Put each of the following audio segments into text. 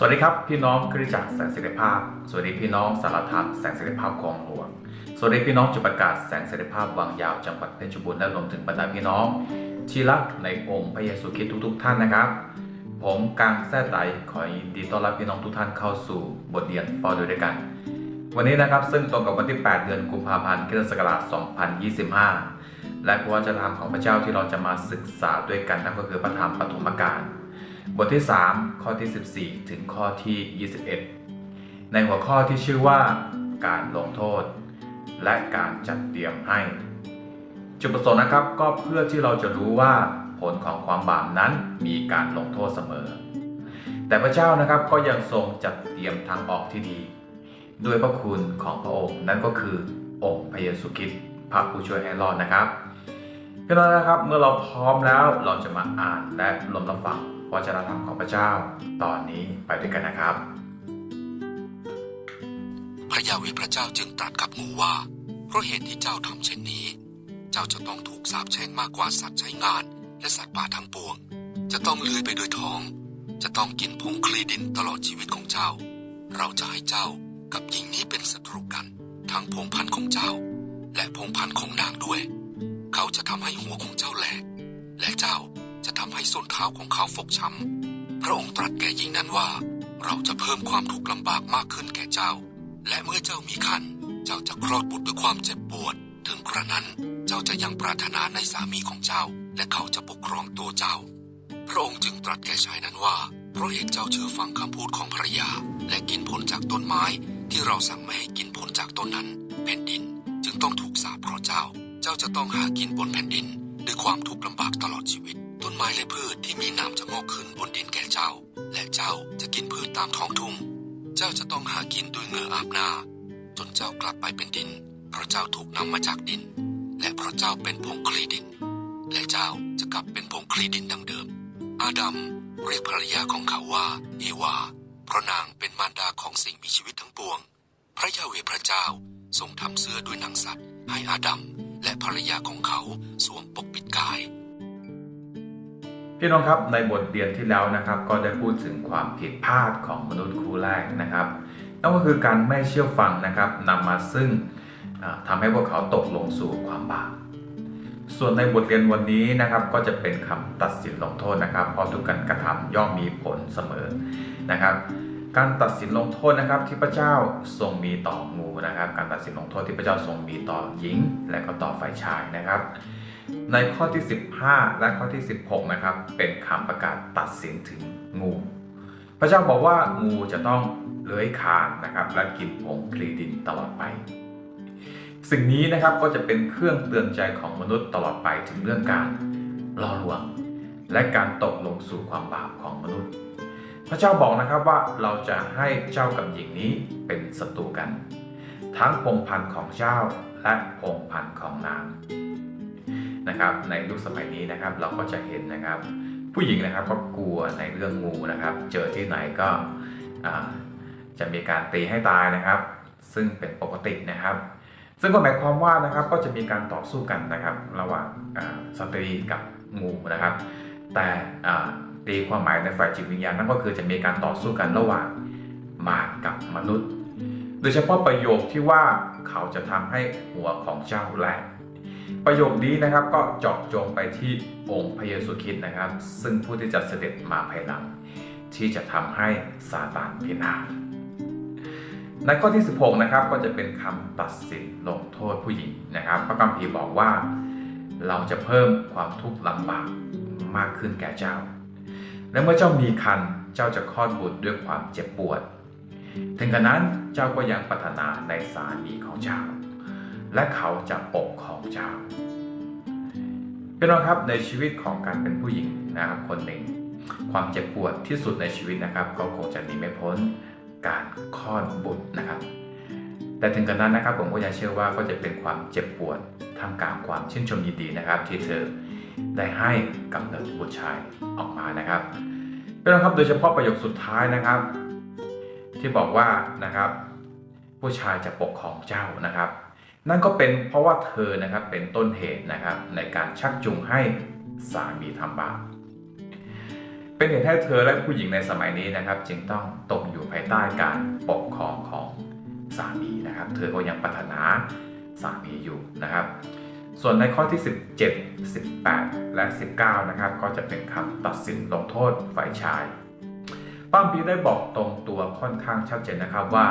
สวัสดีครับพี่น้องคริสตจักรแสงเสรีภาพ สวัสดีพี่น้องสารธรรมแสงเสรีภาพคลองหลวง สวัสดีพี่น้องจุประกาศแสงเสรีภาพวังยาวจังหวัดเพชรบูรณ์และรวมถึงบรรดาพี่น้อง ที่รักในองค์พระเยซูคริสต์ทุก ๆ ท่านนะครับ ผมกังแท้ไตขอยินดีต้อนรับพี่น้องทุกท่านเข้าสู่บทเรียนปอดูด้วยกัน วันนี้นะครับซึ่งตรงกับวันที่ 8 เดือนกุมภาพันธ์คริสตศักราช 2025 และพระวจนะธรรมของพระเจ้าที่เราจะมาศึกษาด้วยกันนั่นก็คือพระธรรมปฐมกาล บทที่ 3 ข้อที่ 14 ถึงข้อที่ 21 ในหัวข้อที่ชื่อว่า การลงโทษ และการจัดเตรียมให้ จุดประสงค์นะครับก็เพื่อที่เราจะรู้ว่าผลของความบาปนั้นมีการลงโทษเสมอ แต่พระเจ้านะครับก็ยังทรงจัดเตรียมทางออกที่ดี ด้วยพระคุณของพระองค์นั่นก็คือองค์พระเยซูคริสต์พระผู้ช่วยให้รอดนะครับพี่น้องนะครับเมื่อเราพร้อมแล้วเราจะมาอ่านและรวมรับฟัง วจนะธรรมของพระเจ้า ตอนนี้ไปด้วยกันนะครับ พระยาเวพระเจ้าจึงตรัสกับงูว่า เพราะเหตุที่เจ้าทำเช่นนี้ เจ้าจะต้องถูกสาปแช่งมากกว่าสัตว์ใช้งาน และสัตว์ป่าทั้งปวง จะต้องเลื้อยไปโดยท้อง จะต้องกินผงคลีดินตลอดชีวิตของเจ้า เราจะให้เจ้ากับหญิงนี้เป็นศัตรูกัน ทั้งพงพันธุ์ของเจ้า และพงพันธุ์ของนางด้วย เขาจะทำให้หัวของเจ้าแหลกและเจ้า จะทำให้ส้นเท้าของเขาฟกช้ำ พระองค์ตรัสแก่หญิงนั้นว่า เราจะเพิ่มความทุกข์ลำบากมากขึ้นแก่เจ้า และเมื่อเจ้ามีคันเจ้าจะคลอดบุตรด้วยความเจ็บปวด ถึงกระนั้นเจ้าจะยังปรารถนาในสามีของเจ้า และเขาจะปกครองตัวเจ้า พระองค์จึงตรัสแก่ชายนั้นว่า เพราะเหตุเจ้าเชื่อฟังคำพูดของภรรยา และกินผลจากต้นไม้ที่เราสั่งไม่ให้กินผลจากต้นนั้นแผ่นดินจึงต้องถูกสาปเพราะเจ้า เจ้าจะต้องหากินบนแผ่นดินด้วยความทุกข์ลำบากตลอดชีวิต ไม้และพืชที่มีน้ำจะงอกขึ้นบนดินแก่เจ้า และเจ้าจะกินพืชตามท้องทุ่ง เจ้าจะต้องหากินด้วยเหงื่ออาบหน้า จนเจ้ากลับไปเป็นดิน เพราะเจ้าถูกนำมาจากดิน และเพราะเจ้าเป็นผงคลีดิน และเจ้าจะกลับเป็นผงคลีดินดังเดิม อาดัมเรียกภรรยาของเขาว่าเอวา เพราะนางเป็นมารดาของสิ่งมีชีวิตทั้งปวง พระยาเวพระเจ้าทรงทำเสื้อด้วยหนังสัตว์ ให้อาดัมและภรรยาของเขาสวมปกปิดกาย พี่น้องครับในบทเรียนที่แล้วนะครับ ก็ได้พูดถึงความผิดพลาดของมนุษย์คู่แรกนะครับนั่นก็คือการไม่เชื่อฟังนะครับนำมาซึ่งอ่าทำให้พวกเขาตกลงสู่ความบาปส่วนในบทเรียนวันนี้นะครับ ก็จะเป็นคำตัดสินลงโทษนะครับ เพราะทุกการกระทำย่อมมีผลเสมอนะครับ การตัดสินลงโทษนะครับ ที่พระเจ้าทรงมีต่องูนะครับ การตัดสินลงโทษที่พระเจ้าทรงมีต่อหญิง และก็ต่อฝ่ายชายนะครับ ในข้อที่ 15 และข้อที่ 16 นะครับ เป็นคำประกาศตัดสินถึงงู พระเจ้าบอกว่างูจะต้องเลื้อยคานนะครับ และกินผงคลีดินตลอดไป สิ่งนี้นะครับก็จะเป็นเครื่องเตือนใจของมนุษย์ตลอดไปถึงเรื่องการล่อลวง และการตกลงสู่ความบาปของมนุษย์ พระเจ้าบอกนะครับว่าเราจะให้เจ้ากับหญิงนี้เป็นศัตรูกัน ทั้งพงพันธุ์ของเจ้าและพงพันธุ์ของนาง นะครับ ในยุคสมัยนี้นะครับ เราก็จะเห็นนะครับ ผู้หญิงนะครับก็กลัวในเรื่องงูนะครับ เจอที่ไหนก็จะมีการตีให้ตายนะครับ ซึ่งเป็นปกตินะครับ ซึ่งก็หมายความว่านะครับก็จะมีการต่อสู้กันนะครับ ระหว่างสตรีกับงูนะครับ แต่ตีความหมายในฝ่ายจิตวิญญาณนั่นก็คือจะมีการต่อสู้กันระหว่างมารกับมนุษย์ โดยเฉพาะประโยคที่ว่าเขาจะทำให้หัวของเจ้าแหลก ประโยคนี้นะครับก็เจาะจงไปที่องค์พระเยซูคริสต์นะครับ ซึ่งผู้ที่จะเสด็จมาภายหลัง ที่จะทำให้ซาตานพินาศในข้อที่ 16 นะครับก็จะเป็นคำตัดสินลงโทษผู้หญิงนะครับพระคัมภีร์บอกว่า เราจะเพิ่มความทุกข์ลำบากมากขึ้นแก่เจ้า และเมื่อเจ้ามีคันเจ้าจะคลอดบุตรด้วยความเจ็บปวด ถึงกระนั้นเจ้าก็ยังปรารถนาในสามีของเจ้า และเขาจะปกของเจ้าพี่น้องครับในชีวิตของการเป็นผู้หญิงนะครับคนหนึ่ง ความเจ็บปวดที่สุดในชีวิตนะครับ ก็คงจะหนีไม่พ้นการคลอดบุตรนะครับ แต่ถึงกระนั้นนะครับผมก็ยังเชื่อว่าก็จะเป็นความเจ็บปวดท่ามกลางความชื่นชมยินดีนะครับ ที่เธอได้ให้กำเนิดบุตรชายออกมานะครับพี่น้องครับโดยเฉพาะประโยคสุดท้ายนะครับ ที่บอกว่านะครับ ผู้ชายจะปกครองเจ้านะครับ นั่นก็เป็นเพราะว่าเธอนะครับเป็นต้นเหตุนะครับในการชักจูงให้สามีทำบาปเป็นเหตุให้เธอและผู้หญิงในสมัยนี้นะครับ จึงต้องตกอยู่ภายใต้การปกครองของสามีนะครับ เธอก็ยังปรารถนาสามีอยู่นะครับ ส่วนในข้อที่ 17 18 และ 19 นะครับ ก็จะเป็นคำตัดสินลงโทษฝ่ายชายป้ามปีได้บอกตรงตัวค่อนข้างชัดเจนนะครับว่า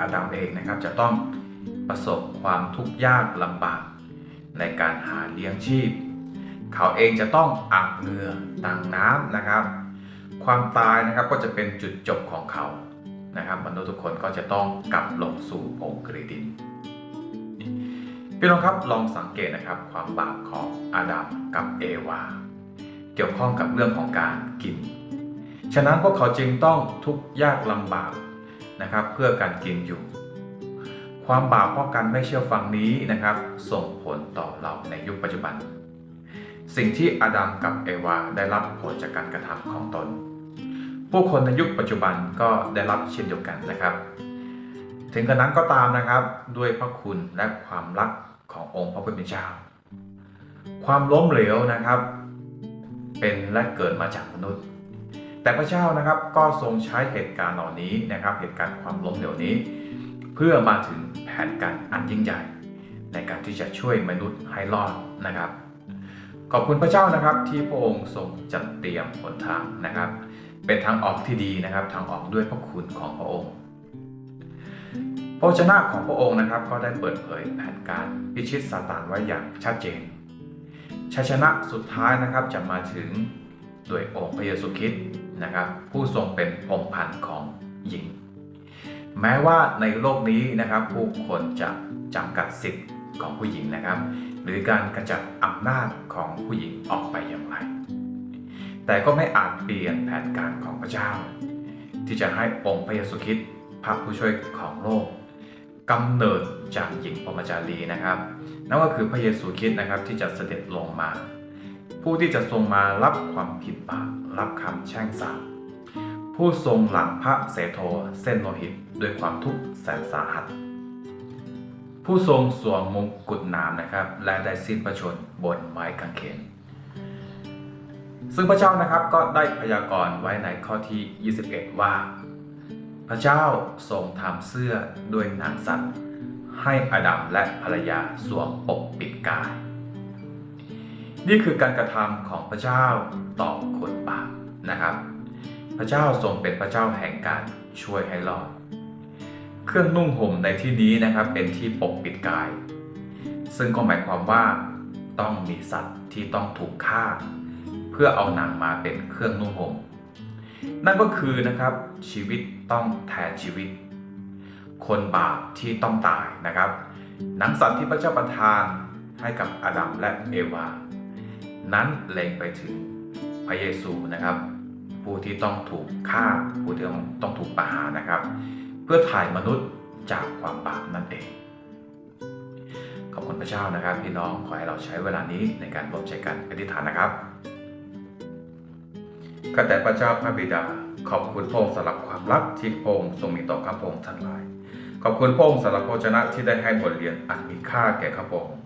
อาดัมเองนะครับจะต้อง ประสบความทุกข์ยากลำบาก ในการหาเลี้ยงชีพ เขาเองจะต้องอาบเหงื่อต่างน้ำนะครับ ความตายนะครับก็จะเป็นจุดจบของเขานะครับมนุษย์ทุกคนก็จะต้องกลับลงสู่โองกรีดินพี่น้องครับลองสังเกตนะครับความบาปของอาดัมกับเอวา เกี่ยวข้องกับเรื่องของการกิน ฉะนั้นพวกเขาจึงต้องทุกข์ยากลำบากนะครับ เพื่อการกินอยู่ ความบาปเพราะการไม่เชื่อฟังนี้นะครับ ส่งผลต่อเราในยุคปัจจุบัน สิ่งที่อาดัมกับเอวาได้รับผลจากการกระทำของตน ผู้คนในยุคปัจจุบันก็ได้รับเช่นเดียวกันนะครับ ถึงกระนั้นก็ตามนะครับด้วยพระคุณและความรักขององค์พระผู้เป็นเจ้า ความล้มเหลวนะครับ เป็นและเกิดมาจากมนุษย์ แต่พระเจ้านะครับก็ทรงใช้เหตุการณ์เหล่านี้นะครับ เหตุการณ์ความล้มเหลวนี้ เพื่อมาถึงแผนการอันยิ่งใหญ่ ในการที่จะช่วยมนุษย์ให้รอดนะครับ ขอบคุณพระเจ้านะครับที่พระองค์ทรงจัดเตรียมหนทางนะครับ เป็นทางออกที่ดีนะครับ ทางออกด้วยพระคุณของพระองค์พระวจนะของพระองค์นะครับ ก็ได้เปิดเผยแผนการพิชิตซาตานไว้อย่างชัดเจนชัยชนะสุดท้ายนะครับจะมาถึงโดยองค์พระเยซูคริสต์นะครับ ผู้ทรงเป็นองค์พันของหญิง แม้ว่าในโลกนี้นะครับผู้คนจะจำกัดสิทธิ์ของผู้หญิงนะครับ หรือการกระจัดอำนาจของผู้หญิงออกไปอย่างไร แต่ก็ไม่อาจเปลี่ยนแผนการของพระเจ้า ที่จะให้องค์พระเยซูคริสต์พระผู้ช่วยของโลกกำเนิดจากหญิงพรมจารีนะครับ นั่นก็คือพระเยซูคริสต์นะครับที่จะเสด็จลงมา ผู้ที่จะทรงมารับความผิดบาปรับคำแช่งสาป ผู้ทรงหลังพระเสโทเส้นโลหิตด้วยความทุกข์แสนสาหัส ผู้ทรงสวมมงกุฎน้ำนะครับ และได้สิ้นพระชนบนไม้กางเขน ซึ่งพระเจ้านะครับก็ได้พยากรณ์ไว้ในข้อที่ 21 ว่า พระเจ้าทรงทำเสื้อด้วยหนังสัตว์ให้อดัมและภรรยาสวมปกปิดกาย นี่คือการกระทำของพระเจ้าต่อคนบาปนะครับ พระเจ้าทรงเป็นพระเจ้าแห่งการช่วยให้รอด เครื่องนุ่งห่มในที่นี้นะครับเป็นที่ปกปิดกาย ซึ่งก็หมายความว่าต้องมีสัตว์ที่ต้องถูกฆ่า เพื่อเอาหนังมาเป็นเครื่องนุ่งห่มนั่นก็คือนะครับชีวิตต้องแทนชีวิต คนบาปที่ต้องตายนะครับ หนังสัตว์ที่พระเจ้าประทานให้กับอาดัมและเอวา นั้นเล็งไปถึงพระเยซูนะครับ ผู้ที่ต้องถูกฆ่าผู้ที่ต้องต้องถูกประหารนะครับ เพื่อถ่ายมนุษย์จากความบาปนั่นเอง ขอบคุณพระเจ้านะครับ พี่น้องขอให้เราใช้เวลานี้ในการร่วมใจกันอธิษฐานนะครับข้าแต่พระเจ้าพระบิดา ขอบคุณพระองค์สำหรับความรักที่พระองค์ทรงมีต่อข้าพระองค์ทั้งหลาย ขอบคุณพระองค์สำหรับพระวจนะที่ได้ให้บทเรียนอันมีค่าแก่ข้าพระองค์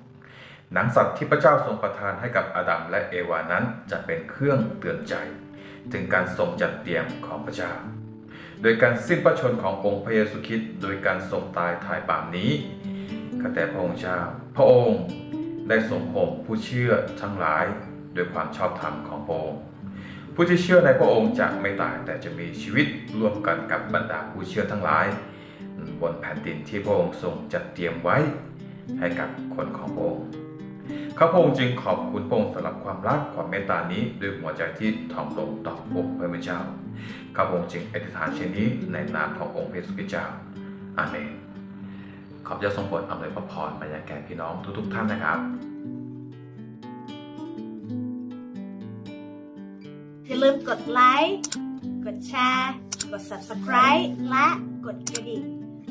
หนังสัตว์ที่พระเจ้าทรงประทานให้กับอาดัมและเอวานั้นจะเป็นเครื่องเตือนใจ ถึงการทรงจัดเตรียมของพระเจ้า โดยการสิ้นพระชนขององค์พระเยซูคริสต์โดยการทรงตายถ่ายบาปนี้ข้แต่พระองค์เจ้า พระองค์ได้ทรงห่มผู้เชื่อทั้งหลายโดยความชอบธรรมของพระองค์ ผู้ที่เชื่อในพระองค์จะไม่ตายแต่จะมีชีวิตร่วมกันกับบรรดาผู้เชื่อทั้งหลาย บนแผ่นดินที่พระองค์ทรงจัดเตรียมไว้ให้กับคนของพระองค์ ข้าพงค์จึงขอบคุณพงสำหรับความรักความเมตตานี้ด้วยหัวใจที่ถ่อมลงต่อองค์พระผู้เจ้าข้าพงค์จึงอธิษฐานเช่นนี้ในนามขององค์พระเยซูเจ้าอาเมนขอบพระเจ้าทรงโปรดอำนวยพระพรมายังแก่พี่น้องทุกๆท่านนะครับอย่าลืมกดไลค์ กดแชร์ กด subscribe และกดกระดิ่ง